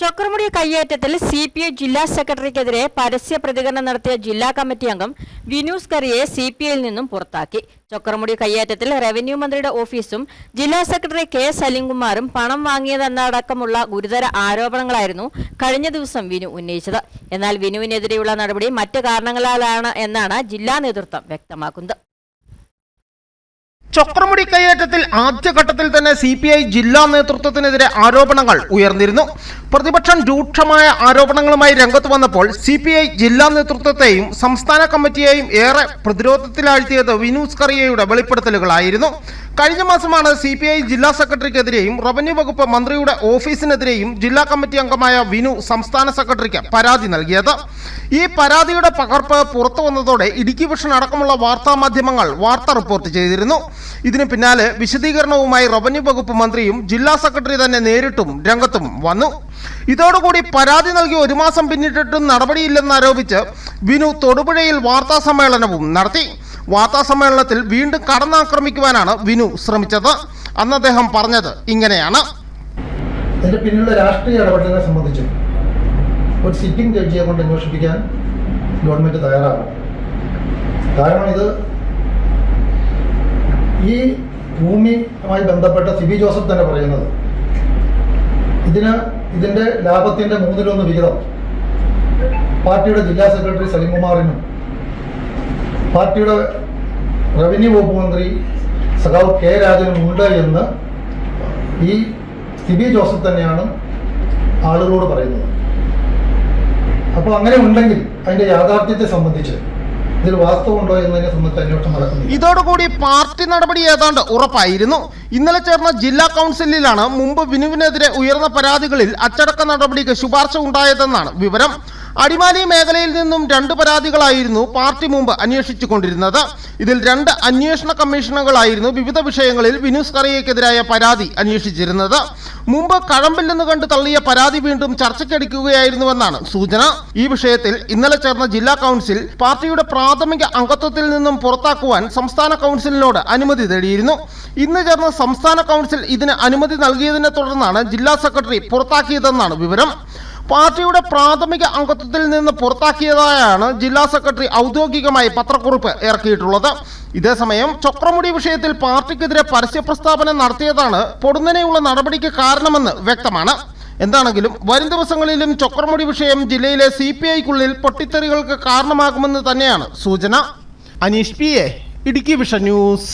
ചക്രമുടി കയ്യേറ്റത്തിൽ C P I ജില്ലാ സെക്രട്ടറിക്കെതിരെ പരസ്യ പ്രതികരണം നടത്തിയ ജില്ലാ കമ്മിറ്റി അംഗം വിനൂസ് കറിയെ സി പി ഐയിൽ നിന്നും പുറത്താക്കി. ചക്രമുടി കയ്യേറ്റത്തിൽ റവന്യൂ മന്ത്രിയുടെ ഓഫീസും ജില്ലാ സെക്രട്ടറി കെ സലിംകുമാറും പണം വാങ്ങിയതെന്നടക്കമുള്ള ഗുരുതര ആരോപണങ്ങളായിരുന്നു കഴിഞ്ഞ ദിവസം വിനു ഉന്നയിച്ചത്. എന്നാൽ വിനുവിനെതിരെയുള്ള നടപടി മറ്റ് കാരണങ്ങളാലാണ് എന്നാണ് ജില്ലാ നേതൃത്വം വ്യക്തമാക്കുന്നത്. ചക്രമുടി കയ്യേറ്റത്തിൽ ആദ്യഘട്ടത്തിൽ തന്നെ സി പി ഐ ജില്ലാ നേതൃത്വത്തിനെതിരെ ആരോപണങ്ങൾ ഉയർന്നിരുന്നു. പ്രതിപക്ഷം രൂക്ഷമായ ആരോപണങ്ങളുമായി രംഗത്ത് വന്നപ്പോൾ സി പി ഐ ജില്ലാ നേതൃത്വത്തെയും സംസ്ഥാന കമ്മിറ്റിയെയും ഏറെ പ്രതിരോധത്തിലാഴ്ത്തിയത് വിനൂസ് കറിയയുടെ വെളിപ്പെടുത്തലുകളായിരുന്നു. കഴിഞ്ഞ മാസമാണ് സി പി ഐ ജില്ലാ സെക്രട്ടറിക്കെതിരെയും റവന്യൂ വകുപ്പ് മന്ത്രിയുടെ ഓഫീസിനെതിരെയും ജില്ലാ കമ്മിറ്റി അംഗമായ വിനു സംസ്ഥാന സെക്രട്ടറിക്ക് പരാതി നൽകിയത്. ഈ പരാതിയുടെ പകർപ്പ് പുറത്തു വന്നതോടെ ഇടുക്കി വിഷൻ അടക്കമുള്ള വാർത്താ മാധ്യമങ്ങൾ വാർത്ത റിപ്പോർട്ട് ചെയ്തിരുന്നു. ഇതിന് പിന്നാലെ വിശദീകരണവുമായി റവന്യൂ വകുപ്പ് മന്ത്രിയും ജില്ലാ സെക്രട്ടറി തന്നെ നേരിട്ടും രംഗത്തും വന്നു. ഇതോടുകൂടി പരാതി നൽകി ഒരു മാസം പിന്നിട്ടിട്ടും നടപടിയില്ലെന്നാരോപിച്ച് വിനു തൊടുപുഴയിൽ വാർത്താ സമ്മേളനവും നടത്തി. വാർത്താ സമ്മേളനത്തിൽ വീണ്ടും കടന്നാക്രമിക്കുവാനാണ് വിനു ശ്രമിച്ചത്. അന്ന് അദ്ദേഹം പറഞ്ഞത് ഇങ്ങനെയാണ്. ഇതിന്റെ പിന്നിലുള്ള രാഷ്ട്രീയ ഇടപെടലിനെ സംബന്ധിച്ച് ഒരു സിറ്റിംഗ് ജഡ്ജിയെ കൊണ്ട് അന്വേഷിപ്പിക്കാൻ ഗവൺമെന്റ് തയ്യാറാകണം. കാരണം ഇത് ഈ ഭൂമിയുമായി ബന്ധപ്പെട്ട സിബി ജോസഫ് തന്നെ പറയുന്നത് ഇതിന് ഇതിന്റെ ലാഭത്തിന്റെ മൂന്നിലൊന്ന് വിഹിതം പാർട്ടിയുടെ ജില്ലാ സെക്രട്ടറി സലിംകുമാറിനും പാർട്ടിയുടെ റവന്യൂ വകുപ്പ് മന്ത്രി സഖാവ് കെ രാജനുമുണ്ട് എന്ന് ഈ സിബി ജോസഫ് തന്നെയാണ് ആളുകളോട് പറയുന്നത്. അപ്പോൾ അങ്ങനെ ഉണ്ടെങ്കിൽ അതിന്റെ യാഥാർത്ഥ്യത്തെ സംബന്ധിച്ച് ഇതിൽ വാസ്തവമുണ്ടോ ഇതോടുകൂടി പാർട്ടി നടപടി ഏതാണ്ട് ഉറപ്പായിരുന്നു. ഇന്നലെ ചേർന്ന ജില്ലാ കൗൺസിലിലാണ് മുമ്പ് വിനുവിനെതിരെ ഉയർന്ന പരാതികളിൽ അച്ചടക്ക നടപടിക്ക് ശുപാർശ ഉണ്ടായതെന്നാണ് വിവരം. അടിമാലി മേഖലയിൽ നിന്നും രണ്ട് പരാതികളായിരുന്നു പാർട്ടി മുമ്പ് അന്വേഷിച്ചു കൊണ്ടിരുന്നത് ഇതിൽ രണ്ട് അന്വേഷണ കമ്മീഷനുകളായിരുന്നു വിവിധ വിഷയങ്ങളിൽ വിനൂസ് കറിയക്കെതിരായ പരാതി അന്വേഷിച്ചിരുന്നത്. മുമ്പ് കഴമ്പിൽ നിന്ന് കണ്ട് തള്ളിയ പരാതി വീണ്ടും ചർച്ചയ്ക്കെടുക്കുകയായിരുന്നുവെന്നാണ് സൂചന. ഈ വിഷയത്തിൽ ഇന്നലെ ചേർന്ന ജില്ലാ കൗൺസിൽ പാർട്ടിയുടെ പ്രാഥമിക അംഗത്വത്തിൽ നിന്നും പുറത്താക്കുവാൻ സംസ്ഥാന കൗൺസിലിനോട് അനുമതി തേടിയിരുന്നു. ഇന്ന് ചേർന്ന സംസ്ഥാന കൗൺസിൽ ഇതിന് അനുമതി നൽകിയതിനെ തുടർന്നാണ് ജില്ലാ സെക്രട്ടറി പുറത്താക്കിയതെന്നാണ് വിവരം. പാർട്ടിയുടെ പ്രാഥമിക അംഗത്വത്തിൽ നിന്ന് പുറത്താക്കിയതായാണ് ജില്ലാ സെക്രട്ടറി ഔദ്യോഗികമായി പത്രക്കുറിപ്പ് ഇറക്കിയിട്ടുള്ളത്. ഇതേസമയം ചക്രമുടി വിഷയത്തിൽ പാർട്ടിക്കെതിരെ പരസ്യ പ്രസ്താവന നടത്തിയതാണ് പൊടുന്നനെയുള്ള നടപടിക്ക് കാരണമെന്ന് വ്യക്തമാണ്. എന്താണെങ്കിലും വരും ദിവസങ്ങളിലും ചക്രമുടി വിഷയം ജില്ലയിലെ സി പി ഐക്കുള്ളിൽ പൊട്ടിത്തെറികൾക്ക് കാരണമാകുമെന്ന് തന്നെയാണ് സൂചന. Anish P A Idukki vision news